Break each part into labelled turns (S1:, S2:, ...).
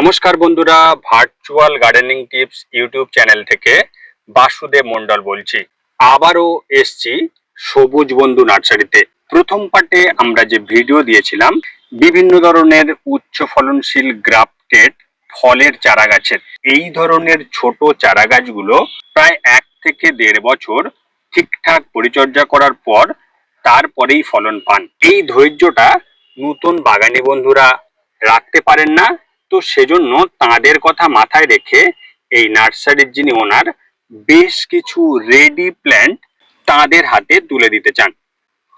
S1: নমস্কার বন্ধুরা virtual gardening tips YouTube channel থেকে বাসুদেব মন্ডল বলছি। আবারও এসছি সবুজ বন্ধু নার্সারিতে। প্রথম পার্টে আমরা যে ভিডিও দিয়েছিলাম, বিভিন্ন ধরনের উচ্চ ফলনশীল গ্রাফটেড ফলের চারা গাছের এই ধরনের ছোট চারা গাছগুলো প্রায় এক থেকে দেড় বছর ঠিকঠাক পরিচর্যা করার পর তারপরেই ফলন পান। এই ধৈর্যটা নতুন বাগানি বন্ধুরা রাখতে পারেন না তো সেজন্য তাদের কথা মাথায় রেখে এই নার্সারির যিনি ওনার, বেশ কিছু রেডি প্ল্যান্ট তাদের হাতে তুলে দিতে চান।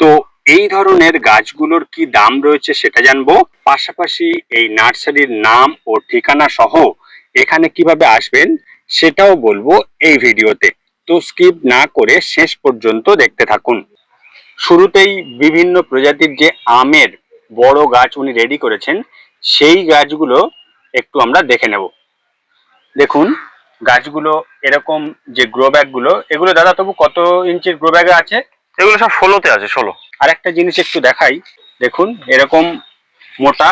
S1: তো এই ধরনের গাছগুলোর কি দাম রয়েছে সেটা জানব। পাশাপাশি এই নার্সারির নাম ও ঠিকানা সহ এখানে কীভাবে আসবেন সেটাও বলব এই ভিডিওতে। তো স্কিপ না করে শেষ পর্যন্ত দেখতে থাকুন। শুরুতেই বিভিন্ন প্রজাতির যে আমের বড় গাছ উনি রেডি করেছেন, সেই গাছগুলো একটু আমরা দেখে নেব। দেখুন গাছগুলো এরকম যে গ্রো গুলো এগুলো দাদা তবু কত ইঞ্চির গ্রো ব্যাগে আছে?
S2: এগুলো সব ষোলোতে আছে ষোলো।
S1: আর একটা জিনিস একটু দেখাই। দেখুন এরকম মোটা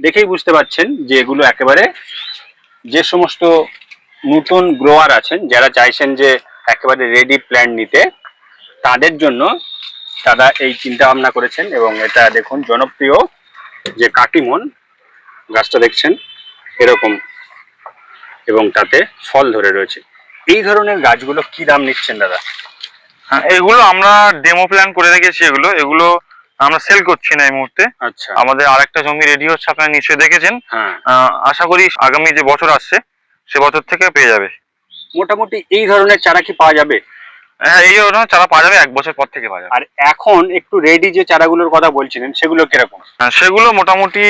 S1: দেখেই বুঝতে পারছেন যে এগুলো একেবারে যে সমস্ত নতুন গ্রোয়ার আছেন যারা চাইছেন যে একেবারে রেডি প্ল্যান্ট নিতে তাদের জন্য দাদা এই চিন্তা ভাবনা করেছেন এবং এটা দেখুন জনপ্রিয় যে কাটিমন গাছটা দেখছেন? এরকম। এবং তাতে ফল ধরে রয়েছে। এই ধরনের গাছগুলো কি দাম নিচ্ছেন দাদা?
S2: হ্যাঁ এগুলো আমরা ডেমো প্ল্যান করে রেখেছি এগুলো। এগুলো আমরা সেল করছি না এই মুহূর্তে।
S1: আচ্ছা।
S2: আমাদের আরেকটা জমি রেডি হচ্ছে আপনারা নিশ্চয়ই দেখেছেন।
S1: হ্যাঁ।
S2: আশা করি আগামী যে বছর আসছে সে বছর থেকে পেয়ে যাবে।
S1: মোটামুটি এই ধরনের চারা কি পাওয়া যাবে?
S2: হ্যাঁ এই জন্য চারা পাওয়া যাবে এক বছর পর থেকে পাওয়া যাবে।
S1: আর এখন একটু রেডি যে চারাগুলোর কথা বলছিলেন সেগুলো কীরকম?
S2: হ্যাঁ, সেগুলো মোটামুটি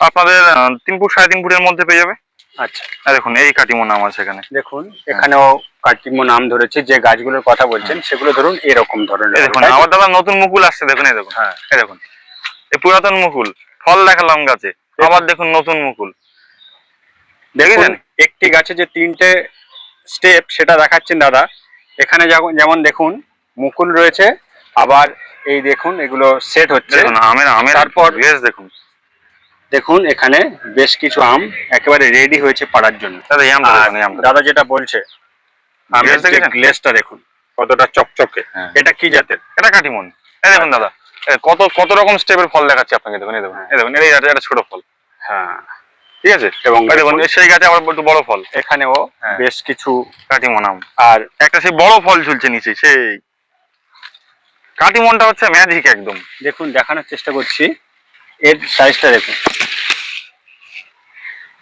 S2: আপনাদের তিন ফুট সাড়ে তিন ফুটের মধ্যে পেয়ে যাবে।
S1: আচ্ছা।
S2: দেখুন এই কাটিমো নাম আছে এখানে।
S1: দেখুন এখানেও কাটিমো নাম ধরেছে যে গাছগুলোর কথা বলছেন সেগুলো ধরুন এরকম ধরনের
S2: দেখুন আমার দাদা নতুন মুকুল আসছে দেখুন এই দেখুন।
S1: হ্যাঁ।
S2: এই দেখুন এই পুরাতন মুকুল ফল দেখালাম গাছে আবার দেখুন নতুন মুকুল। দেখেছেন?
S1: একটি গাছে যে তিনটে স্টেপ সেটা দেখাচ্ছেন দাদা এখানে যেমন দেখুন মুকুল রয়েছে আবার এই দেখুন এগুলো সেট হচ্ছে।
S2: দেখুন আমের আমের
S1: তারপর-
S2: দেখুন।
S1: দেখুন এখানে বেশ কিছু আম একেবারে রেডি হয়েছে পাড়ার জন্য।
S2: দাদা দেখুন
S1: যেটা বলছে আমের
S2: গ্লেজ
S1: গ্লেসটা দেখুন কতটা চকচকে।
S2: হ্যাঁ।
S1: এটা কি জাতের?
S2: এটা কাটিমন এই দেখুন দাদা। কত কত রকম স্টেপের ফল দেখাচ্ছে আপনাকে দেখুন এই দেখুন। এই দেখুন এই একটা একটা ছোট ফল।
S1: হ্যাঁ।
S2: ঠিক আছে?
S1: এবং
S2: সেই গাছে আবার একটু বড় ফল।
S1: এখানেও
S2: হ্যাঁ।
S1: বেশ কিছু
S2: কাটিমন আম
S1: আর
S2: একটা সেই বড় ফল ঝুলছে নিচে সেই। কাটিমনটা হচ্ছে ম্যাজিক একদম।
S1: দেখুন দেখানোর চেষ্টা করছি। এর সাইজটা দেখুন।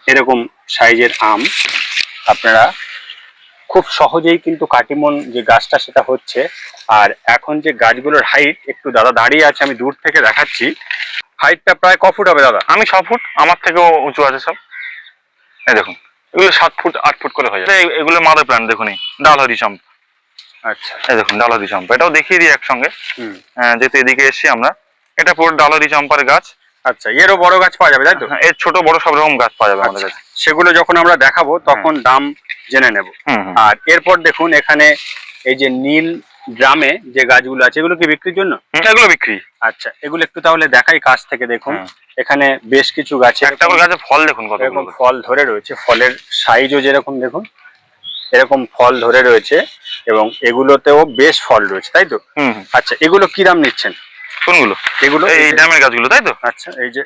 S1: এরকম সাইজের আম। আপনারা খুব সহজেই কিন্তু কাটিমন যে গাছটা সেটা হচ্ছে। আর এখন যে গাছগুলোর হাইট একটু দাদা দাঁড়িয়ে আছে আমি দূর থেকে দেখাচ্ছি। হাইটটা প্রায় ক ফুট হবে দাদা।
S2: আমি ছ ফুট আমার থেকেও উঁচু আছে সব। এই দেখুন এগুলো সাত ফুট আট ফুট করে হয়ে যায় এই- এগুলো মাদার প্ল্যান্ট দেখুন এই ডালহরি চম্প।
S1: আচ্ছা।
S2: এই দেখুন ডাল হরি চাম্পা। এটাও দেখিয়ে দিই একসঙ্গে।
S1: হুম।
S2: আহ, যেহেতু এদিকে এসছি আমরা। এটা পুরো ডাল হরি চম্পার গাছ।
S1: আচ্ছা এরও বড় গাছ পাওয়া যাবে তাই তো?
S2: হ্যাঁ, এর ছোট বড় সব রকম গাছ পাওয়া যাবে আমাদের
S1: আচ্ছা,
S2: কাছে।
S1: সেগুলো যখন আমরা দেখাবো তখন দাম জেনে নেব। আর এরপর দেখুন এখানে এই যে নীল ড্রামে যে গাছগুলো আছে এগুলো কি বিক্রির জন্য?
S2: এগুলো বিক্রি।
S1: আচ্ছা এগুলো একটু তাহলে দেখাই কাছ থেকে দেখুন। এখানে বেশ কিছু গাছে
S2: একটা করে গাছে ফল দেখুন কত
S1: এরকম ফল ধরে রয়েছে। ফলের সাইজও যেরকম দেখুন। এরকম ফল ধরে রয়েছে এবং এগুলোতেও বেশ ফল রয়েছে তাই তো। আচ্ছা এগুলো কি দাম নিচ্ছেন?
S2: কোনগুলো?
S1: এগুলো
S2: এই ড্যামের গাছগুলো তাই তো?
S1: আচ্ছা এই যে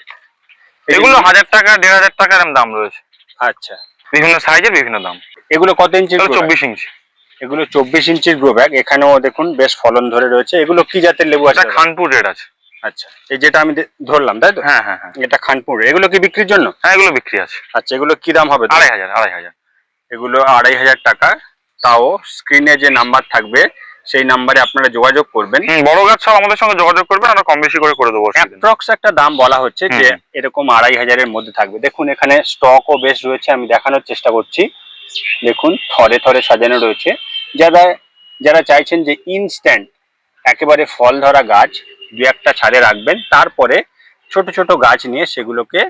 S2: এগুলো হাজার টাকা দেড় হাজার টাকার দাম রয়েছে।
S1: আচ্ছা।
S2: বিভিন্ন সাইজের বিভিন্ন দাম।
S1: এগুলো কত ইঞ্চি
S2: চব্বিশ ইঞ্চি
S1: এগুলো চব্বিশ ইঞ্চির গ্রো ব্যাগ। এখানেও দেখুন বেশ ফলন ধরে রয়েছে। এগুলো কি জাতের লেবু আছে?
S2: খানপুর রেট আছে।
S1: আচ্ছা এই যেটা আমি ধরলাম তাই তো?
S2: হ্যাঁ হ্যাঁ হ্যাঁ।
S1: এটা খানপুর এগুলো কি বিক্রির জন্য?
S2: হ্যাঁ এগুলো বিক্রি আছে।
S1: আচ্ছা এগুলো কি দাম হবে?
S2: আড়াই হাজার আড়াই হাজার।
S1: এগুলো আড়াই হাজার টাকা। তাও স্ক্রিনে যে নাম্বার থাকবে সেই নাম্বারে আপনারা যোগাযোগ করবেন।
S2: বড় গাছ সব আমাদের সঙ্গে যোগাযোগ করবেন আমরা কম বেশি করে করে দেবো
S1: অ্যাপ্রক্স একটা দাম বলা হচ্ছে যে এরকম আড়াই হাজারের মধ্যে থাকবে। দেখুন এখানে স্টকও বেশ রয়েছে আমি দেখানোর চেষ্টা করছি। দেখুন থরে থরে সাজানো রয়েছে। যারা যারা চাইছেন যে ইনস্ট্যান্ট একেবারে ফল ধরা গাছ দু একটা ছাদে রাখবেন তারপরে ছোট ছোট গাছ নিয়ে সেগুলোকে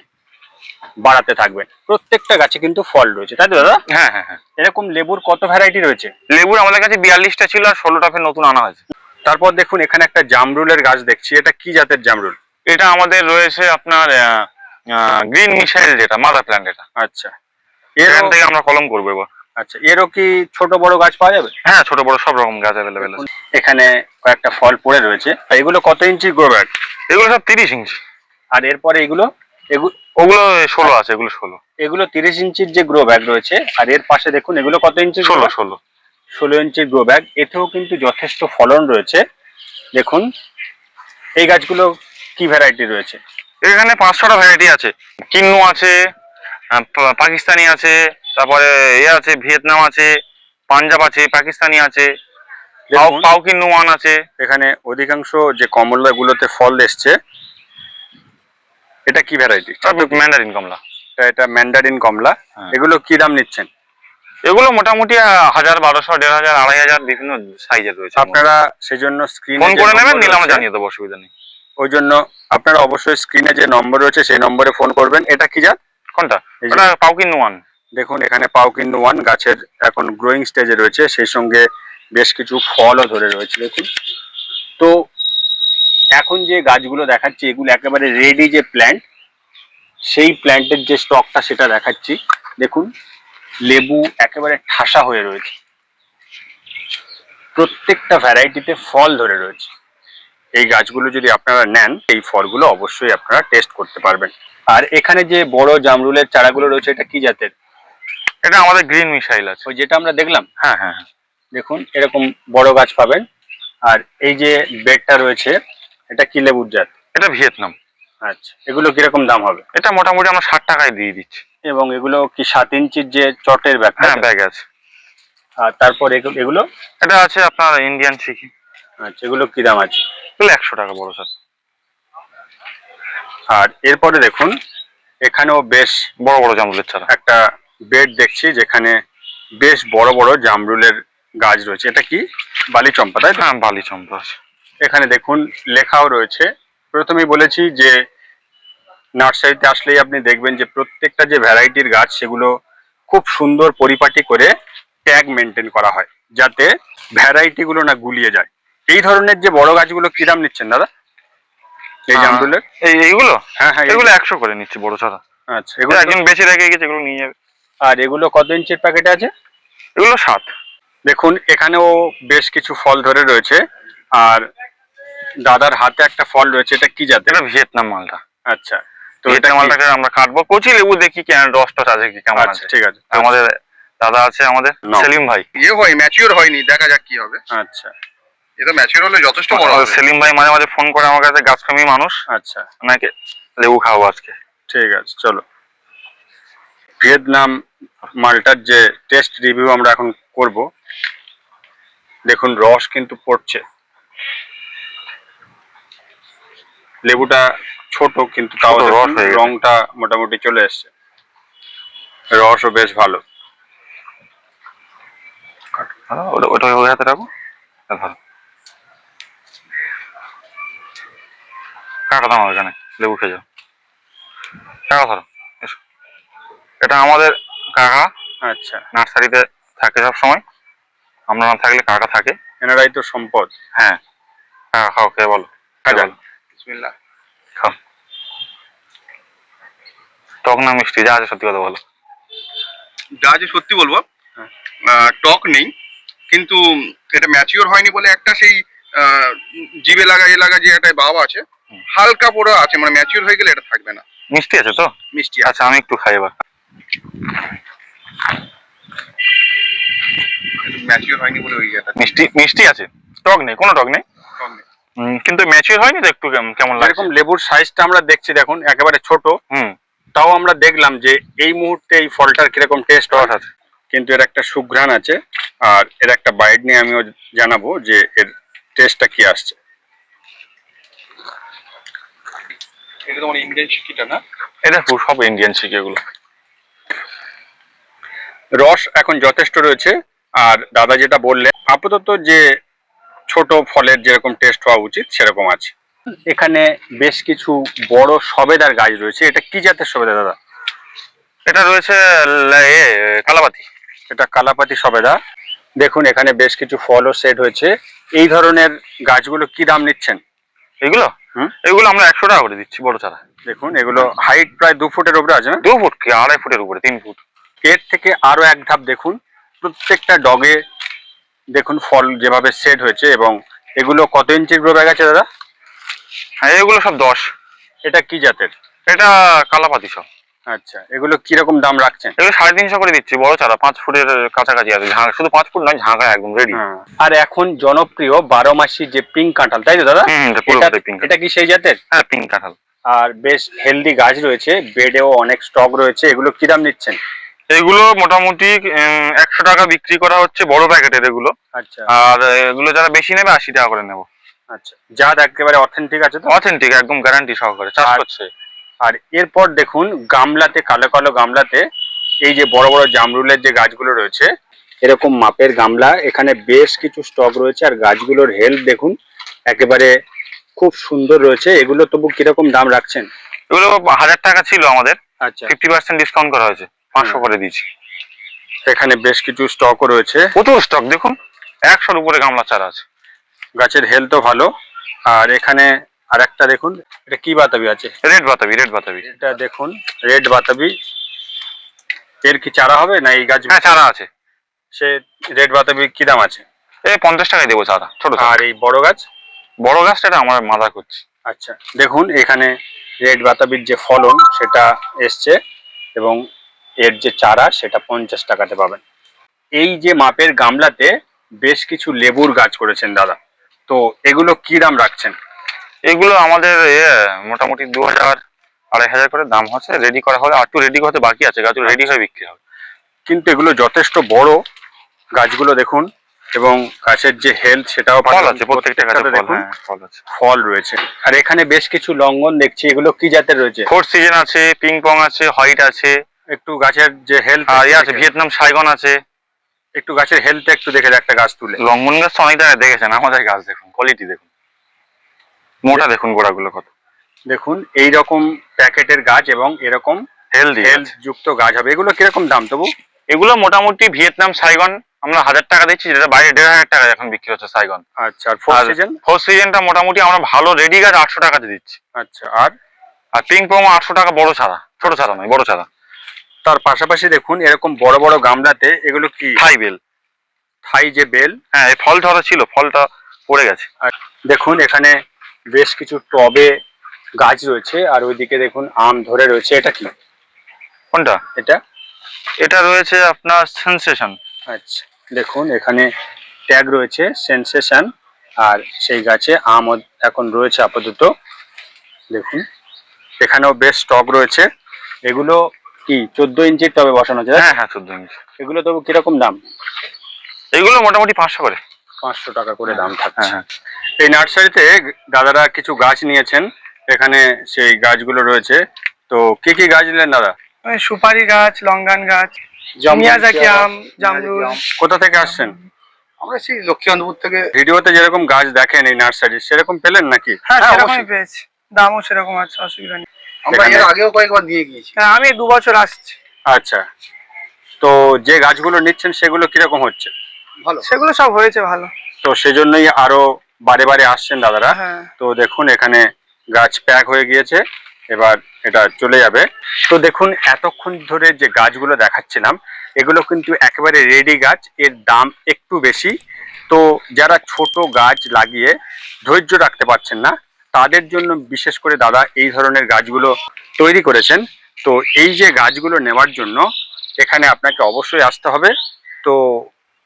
S1: বাড়াতে থাকবেন। প্রত্যেকটা গাছে কিন্তু ফল রয়েছে তাই তো দাদা?
S2: হ্যাঁ হ্যাঁ হ্যাঁ।
S1: এরকম লেবুর কত ভ্যারাইটি রয়েছে?
S2: লেবুর আমাদের কাছে বিয়াল্লিশটা ছিল আর ষোলোটা ফের নতুন আনা হয়েছে।
S1: তারপর দেখুন এখানে একটা জামরুলের গাছ দেখছি এটা কি জাতের জামরুল?
S2: এটা আমাদের রয়েছে আপনার গ্রিন মিসাইল যেটা মাদার প্ল্যান্ট এটা।
S1: আচ্ছা।
S2: এখান থেকে আমরা কলম করব এবার।
S1: আচ্ছা এরও কি ছোট বড় গাছ পাওয়া যাবে?
S2: হ্যাঁ ছোট বড় সব রকম গাছ অ্যাভেলেবেল আছে।
S1: এখানে কয়েকটা ফল পড়ে রয়েছে। এগুলো কত ইঞ্চি গ্রো ব্যাগ
S2: এগুলো সব তিরিশ ইঞ্চি।
S1: আর এরপরে এগুলো? এগু-
S2: ওগুলো ষোলো আছে এগুলো ষোলো।
S1: এগুলো তিরিশ ইঞ্চির যে গ্রো ব্যাগ রয়েছে আর এর পাশে দেখুন এগুলো কত ইঞ্চি
S2: ষোলো ষোলো।
S1: ষোলো ইঞ্চির গ্রো ব্যাগ এতেও কিন্তু যথেষ্ট ফলন রয়েছে। দেখুন এই গাছগুলো কি ভ্যারাইটি রয়েছে?
S2: এখানে পাঁচ ছটা ভ্যারাইটি আছে। কিন্নু আছে পাকিস্তানি আছে তারপরে এ আছে ভিয়েতনাম আছে পাঞ্জাব আছে পাকিস্তানি আছে আছে।
S1: এখানে অধিকাংশ যে কমলাগুলোতে ফল এসছে এটা কি ভ্যারাইটি
S2: ম্যান্ডারিন কমলা।
S1: এটা ম্যান্ডারিন কমলা।
S2: হ্যাঁ।
S1: এগুলো কি দাম নিচ্ছেন?
S2: এগুলো মোটামুটি হাজার বারোশো দেড় হাজার আড়াই হাজার বিভিন্ন সাইজের রয়েছে।
S1: আপনারা সেজন্য স্ক্রিনে
S2: ফোন করে নেবেন নিলে আমরা জানিয়ে দেবো অসুবিধা নেই।
S1: ওই জন্য আপনারা অবশ্যই স্ক্রিনে যে নম্বর রয়েছে সেই নম্বরে ফোন করবেন। এটা কি জাত?
S2: কোনটা?
S1: যে-
S2: পাও কিন্নু ওয়ান।
S1: দেখুন, এখানে পাও কিন্তু ওয়ান গাছের এখন গ্রোয়িং স্টেজে রয়েছে, সেই সঙ্গে বেশ কিছু ফলও ধরে রয়েছে, দেখুন। তো এখন যে গাছগুলো দেখাচ্ছি, এগুলো একেবারে রেডি যে প্ল্যান্ট সেই প্ল্যান্টের যে স্টকটা সেটা দেখাচ্ছি। দেখুন, লেবু একেবারে ঠাসা হয়ে রয়েছে। প্রত্যেকটা ভ্যারাইটিতে ফল ধরে রয়েছে। এই গাছগুলো যদি আপনারা নেন, এই ফলগুলো অবশ্যই আপনারা টেস্ট করতে পারবেন। আর এখানে যে বড় জামরুলের চারাগুলো রয়েছে, এটা কি জাতের?
S2: এটা আমাদের গ্রিন মিসাইল আছে।
S1: ওই যেটা আমরা দেখলাম?
S2: হ্যাঁ হ্যাঁ হ্যাঁ।
S1: দেখুন এরকম বড় গাছ পাবেন। আর এই যে বেডটা রয়েছে এটা কি লেবুর জাত?
S2: এটা ভিয়েতনাম।
S1: আচ্ছা এগুলো কীরকম দাম হবে?
S2: এটা মোটামুটি আমরা ষাট টাকায় দিয়ে দিচ্ছি।
S1: এবং এগুলো কি সাত ইঞ্চির যে চটের ব্যাগ
S2: হ্যাঁ ব্যাগ আছে।
S1: আর তারপর এগুলো?
S2: এটা আছে আপনার ইন্ডিয়ান চিকি
S1: আচ্ছা এগুলো কি দাম আছে?
S2: এগুলো একশো টাকা বড় স্যার
S1: আর এরপরে দেখুন এখানেও বেশ
S2: বড় বড় জামরুলের চারা।
S1: একটা বেড দেখছি যেখানে বেশ বড় বড় জামরুলের গাছ রয়েছে। এটা কি? বালি চম্পা তাই?
S2: হ্যাঁ বালি চম্পা
S1: এখানে দেখুন লেখাও রয়েছে। প্রথমেই বলেছি যে নার্সারিতে আসলেই আপনি দেখবেন যে প্রত্যেকটা যে ভ্যারাইটির গাছ সেগুলো খুব সুন্দর পরিপাটি করে ট্যাগ মেনটেন করা হয় যাতে ভ্যারাইটি গুলো না গুলিয়ে যায়। এই ধরনের যে বড় গাছগুলো কি দাম নিচ্ছেন দাদা? এই জামরুলের?
S2: এই এইগুলো?
S1: হ্যাঁ হ্যাঁ
S2: এগুলো একশো করে নিচ্ছি বড় চারা
S1: আচ্ছা
S2: এগুলো
S1: এগুলো
S2: একজন বেশি রেখে গেছে এগুলো নিয়ে যাবে
S1: আর এগুলো কত ইঞ্চির প্যাকেটে আছে?
S2: এগুলো সাত।
S1: দেখুন এখানেও বেশ কিছু ফল ধরে রয়েছে। আর দাদার হাতে একটা ফল রয়েছে এটা কি জাতের?
S2: এটা ভিয়েতনাম মালটা।
S1: আচ্ছা তো এটা
S2: মালটাকে আমরা কাটবো। কচি লেবু দেখি কেন রস টস আছে কি কেমন
S1: আচ্ছা
S2: আছে।
S1: ঠিক আছে।
S2: আমাদের দাদা আছে আমাদের সেলিম ভাই।
S3: ইয়ে হয় ম্যাচিওর হয়নি দেখা যাক কি হবে।
S1: আচ্ছা।
S3: এটা ম্যাচিওর হলে যথেষ্ট বড় হবে।
S2: সেলিম ভাই মাঝে মাঝে ফোন করে আমার কাছে গাছ গাছপ্রেমী মানুষ।
S1: আচ্ছা।
S2: ওনাকে লেবু খাওয়াবো আজকে।
S1: ঠিক আছে চলো। ভিয়েতনাম মালটার যে টেস্ট রিভিউ আমরা এখন করব দেখুন রস কিন্তু পড়ছে। লেবুটা ছোট কিন্তু তাও রংটা মোটামুটি চলে এসছে। রসও বেশ ভালো।
S2: ওটা ওই হাতে রাখো এটা কাকা দাও এখানে লেবু খেয়ে যাও। কাকা ধরো। এটা আমাদের কাকা।
S1: আচ্ছা।
S2: নার্সারিতে থাকে সব সময় আমরা না থাকলে কাকা থাকে।
S1: এনারাই তো সম্পদ।
S2: হ্যাঁ। কাকা খাও কে বলো।
S1: আচ্ছা।
S3: বিসমিল্লাহ।
S2: খাও। টক না মিষ্টি? যা আছে সত্যি কথা বলো।
S3: যা আছে সত্যি বলব।
S1: হ্যাঁ।
S3: টক নেই। কিন্তু এটা ম্যাচিওর হয়নি বলে একটা সেই জিভে লাগা এ লাগা যে একটা ভাব আছে হালকা পোড়া আছে। মানে ম্যাচিওর হয়ে গেলে এটা থাকবে না।
S2: মিষ্টি আছে তো?
S3: মিষ্টি
S2: আচ্ছা আমি একটু খাই এবার।
S3: ম্যাচিওর হয়নি বলে ওই
S2: মিষ্টি মিষ্টি আছে। টক নেই কোনো টক নেই।
S3: টক নেই।
S2: কিন্তু ম্যাচিওর হয়নি তো একটু কেমন- কেমন লাগছে?
S1: যেরকম লেবুর সাইজটা আমরা দেখছি দেখুন একেবারে ছোট।
S2: হুম।
S1: তাও আমরা দেখলাম যে এই মুহূর্তে এই ফলটার কীরকম টেস্ট
S2: রস আছে
S1: কিন্তু এর একটা সুঘ্রাণ আছে আর এর একটা বাইট নিয়ে আমিও জানাব যে এর টেস্টটা কি আসছে।
S3: এটা তোমার ইন্ডিয়ান না?
S2: এটা সব ইন্ডিয়ান শিখি এগুলো
S1: রস এখন যথেষ্ট রয়েছে। আর দাদা যেটা বললেন আপাতত যে ছোট ফলের যেরকম টেস্ট হওয়া উচিত সেরকম আছে। এখানে বেশ কিছু বড় সবেদার গাছ রয়েছে। এটা কি জাতের সবেদা দাদা?
S2: এটা রয়েছে কালাপাতি।
S1: এটা কালাপাতি সবেদা। দেখুন এখানে বেশ কিছু ফলও সেট হয়েছে। এই ধরনের গাছগুলো কি দাম নিচ্ছেন?
S2: এগুলো?
S1: হুম।
S2: এগুলো আমরা একশো টাকা করে দিচ্ছি বড় চারা।
S1: দেখুন এগুলো হাইট প্রায় দু ফুটের উপরে আছে না?
S2: দু ফুট কি আড়াই ফুটের উপরে তিন ফুট।
S1: এর থেকে আরও এক ধাপ দেখুন। প্রত্যেকটা ডগে দেখুন ফল যেভাবে সেট হয়েছে এবং এগুলো কত ইঞ্চির গ্রো ব্যাগ আছে দাদা?
S2: হ্যাঁ এগুলো সব দশ।
S1: এটা কি জাতের?
S2: এটা কালাপাতি সব।
S1: আচ্ছা এগুলো কীরকম দাম রাখছেন?
S2: এগুলো সাড়ে তিনশো করে দিচ্ছি বড় চারা পাঁচ ফুটের কাছাকাছি আছে। ঝাঁ শুধু পাঁচ ফুট নয় ঝাঁকা একদম রেডি
S1: আর এখন জনপ্রিয় বারো মাসি যে পিঙ্ক কাঁঠাল তাই তো দাদা?
S2: এটা
S1: কি সেই জাতের?
S2: হ্যাঁ পিঙ্ক কাঁঠাল।
S1: আর বেশ হেলদি গাছ রয়েছে বেডেও অনেক স্টক রয়েছে এগুলো কি দাম নিচ্ছেন?
S2: এগুলো মোটামুটি একশো টাকা বিক্রি করা হচ্ছে বড় প্যাকেটের এগুলো।
S1: আচ্ছা।
S2: আর এগুলো যারা বেশি নেবে আশি টাকা করে নেব।
S1: আচ্ছা। জাত একেবারে অথেন্টিক আছে তো?
S2: অথেন্টিক একদম গ্যারান্টি সহকারে চাষ
S1: আর-
S2: করছে।
S1: আর এরপর দেখুন গামলাতে কালো কালো গামলাতে এই যে বড় বড় জামরুলের যে গাছগুলো রয়েছে এরকম মাপের গামলা। এখানে বেশ কিছু স্টক রয়েছে আর গাছগুলোর হেলথ দেখুন একেবারে খুব সুন্দর রয়েছে। এগুলো তবু কীরকম দাম রাখছেন?
S2: এগুলো হাজার টাকা ছিল আমাদের।
S1: আচ্ছা।
S2: ফিফটি পার্সেন্ট ডিসকাউন্ট করা হয়েছে। পাঁচশো করে দিয়েছি।
S1: এখানে বেশ কিছু স্টকও রয়েছে।
S2: প্রচুর স্টক দেখুন? একশোর উপরে গামলা চারা আছে।
S1: গাছের হেলথও ভালো। আর এখানে আর একটা দেখুন এটা কি বাতাবি আছে?
S2: রেড বাতাবি রেড বাতাবি।
S1: এটা দেখুন রেড বাতাবি। এর কি চারা হবে না এই গাছ?
S2: হ্যাঁ চারা আছে।
S1: সে রেড বাতাবি কি দাম আছে?
S2: এই পঞ্চাশ টাকায় দেবো চারা ছোট
S1: আর এই বড় গাছ?
S2: বড় গাছটা এটা আমার মাদা করছি।
S1: আচ্ছা দেখুন এখানে রেড বাতাবির যে ফলন সেটা এসছে এবং এর যে চারা সেটা পঞ্চাশ টাকাতে পাবেন। এই যে মাপের গামলাতে বেশ কিছু লেবুর গাছ করেছেন দাদা। তো এগুলো কি দাম রাখছেন?
S2: এগুলো আমাদের মোটামুটি দু হাজার আড়াই হাজার করে দাম হচ্ছে। রেডি করা হলে একটু রেডি হতে বাকি আছে গাছগুলো রেডি হয়ে বিক্রি হবে।
S1: কিন্তু এগুলো যথেষ্ট বড় গাছগুলো দেখুন এবং গাছের যে হেলথ সেটাও
S2: ফল আছে প্রত্যেকটা গাছে
S1: দেখুন
S2: হ্যাঁ ফল
S1: রয়েছে। আর এখানে বেশ কিছু লঙ্ঘন দেখছি এগুলো কি জাতের রয়েছে?
S2: ফোর সিজন আছে পিং পং আছে হোয়াইট আছে।
S1: একটু গাছের যে হেলথ
S2: আর ইয়ে আছে ভিয়েতনাম সাইগন আছে।
S1: একটু গাছের হেলথ একটু দেখে একটা গাছ তুলে।
S2: লঙ্ঘন গাছ তো অনেক জায়গায় দেখেছেন আমাদের গাছ দেখুন কোয়ালিটি দেখুন। মোটা দেখুন গোড়াগুলো কত।
S1: দেখুন এই রকম প্যাকেটের গাছ এবং এরকম
S2: হেলদি
S1: হেলথ যুক্ত গাছ হবে। এগুলো কীরকম দাম তবু?
S2: এগুলো মোটামুটি ভিয়েতনাম সাইগন আমরা হাজার টাকা দিচ্ছি যেটা বাইরে দেড় হাজার টাকা এখন বিক্রি হচ্ছে সাইগন।
S1: আচ্ছা আর ফোর সিজন
S2: ফোর সিজনটা মোটামুটি আমরা ভালো রেডি গাছ আটশো টাকাতে দিচ্ছি।
S1: আচ্ছা আর?
S2: আর পিং পং আটশো টাকা বড় ছাড়া ছোট ছাড়া নয় বড় ছাড়া।
S1: তার পাশাপাশি দেখুন এরকম বড় বড় গামলাতে এগুলো কি?
S2: থাই বেল।
S1: থাই যে বেল?
S2: হ্যাঁ এই ফল ধরা ছিল ফলটা পড়ে গেছে।
S1: আর দেখুন এখানে বেশ কিছু টবে গাছ রয়েছে আর ওইদিকে দেখুন আম ধরে রয়েছে। এটা কি?
S2: কোনটা?
S1: এটা?
S2: এটা রয়েছে আপনার সেন্সেশন।
S1: আচ্ছা দেখুন এখানে ট্যাগ রয়েছে সেন্সেশন আর সেই গাছে আম এখন রয়েছে আপাতত। দেখুন এখানেও বেশ স্টক রয়েছে। এগুলো কি চোদ্দ ইঞ্চির টবে বসানো যায়
S2: হ্যাঁ হ্যাঁ চোদ্দ ইঞ্চি।
S1: এগুলো তবু কীরকম দাম?
S2: এগুলো মোটামুটি পাঁচশো করে।
S1: পাঁচশো টাকা করে দাম
S2: হ্যাঁ
S1: থাকছে।
S2: হ্যাঁ
S1: এই নার্সারিতে দাদারা কিছু গাছ নিয়েছেন এখানে সেই গাছগুলো রয়েছে। তো কি কি গাছ নিলেন দাদা?
S4: সুপারি গাছ লঙ্গান গাছ মিয়াজাকি আম জামরুল।
S1: কোথা থেকে আসছেন?
S3: আমরা সেই লক্ষ্মীকান্তপুর থেকে।
S1: ভিডিওতে যেরকম গাছ দেখেন এই নার্সারি সেরকম পেলেন নাকি?
S4: হ্যাঁ
S3: হ্যাঁ,
S4: সেরকমই। পেয়েছি। দামও সেরকম আছে অসুবিধা নেই।
S3: আমরা
S1: এখানে-
S3: এর আগেও কয়েকবার নিয়ে গিয়েছি।
S4: হ্যাঁ আমি দু বছর আসছি।
S1: আচ্ছা। তো যে গাছগুলো নিচ্ছেন সেগুলো কীরকম হচ্ছে?
S3: ভালো।
S4: সেগুলো সব হয়েছে ভালো।
S1: তো সেজন্যই আরও বারে বারে আসছেন দাদারা।
S4: হ্যাঁ।
S1: তো দেখুন এখানে গাছ প্যাক হয়ে গিয়েছে। এবার এটা চলে যাবে। তো দেখুন এতক্ষণ ধরে যে গাছগুলো দেখাচ্ছিলাম এগুলো কিন্তু একেবারে রেডি গাছ। এর দাম একটু বেশি। তো যারা ছোট গাছ লাগিয়ে ধৈর্য রাখতে পারছেন না তাদের জন্য বিশেষ করে দাদা এই ধরনের গাছগুলো তৈরি করেছেন। তো এই যে গাছগুলো নেওয়ার জন্য এখানে আপনাকে অবশ্যই আসতে হবে। তো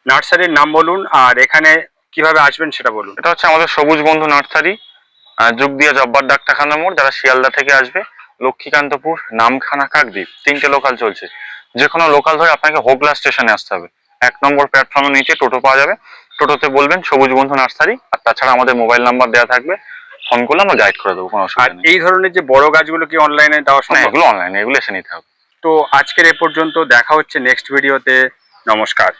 S1: নার্সারির নাম বলুন আর এখানে কীভাবে আসবেন সেটা বলুন।
S2: এটা হচ্ছে আমাদের সবুজ বন্ধু নার্সারি। যুগ দিয়া জব্বার ডাক্তারখানা মোড়, যারা শিয়ালদা থেকে আসবে। লক্ষ্মীকান্তপুর, নামখানা কাকদ্বীপ, তিনটে লোকাল চলছে। যে কোনো লোকাল ধরে আপনাকে হোগলা স্টেশনে আসতে হবে। এক নম্বর প্ল্যাটফর্মের নিচে টোটো পাওয়া যাবে। টোটোতে বলবেন সবুজ বন্ধু নার্সারি আর তাছাড়া আমাদের মোবাইল নাম্বার দেওয়া থাকবে। ফোন করলে আমরা গাইড করে দেবো কোনো
S1: আর
S2: অসুবিধা নেই।
S1: এই ধরনের যে বড় গাছগুলো কি অনলাইনে দেওয়া
S2: না
S1: সম্ভব?
S2: এগুলো অনলাইনে এগুলো এসে নিতে হবে।
S1: তো আজকের এ পর্যন্ত দেখা হচ্ছে নেক্সট ভিডিওতে নমস্কার।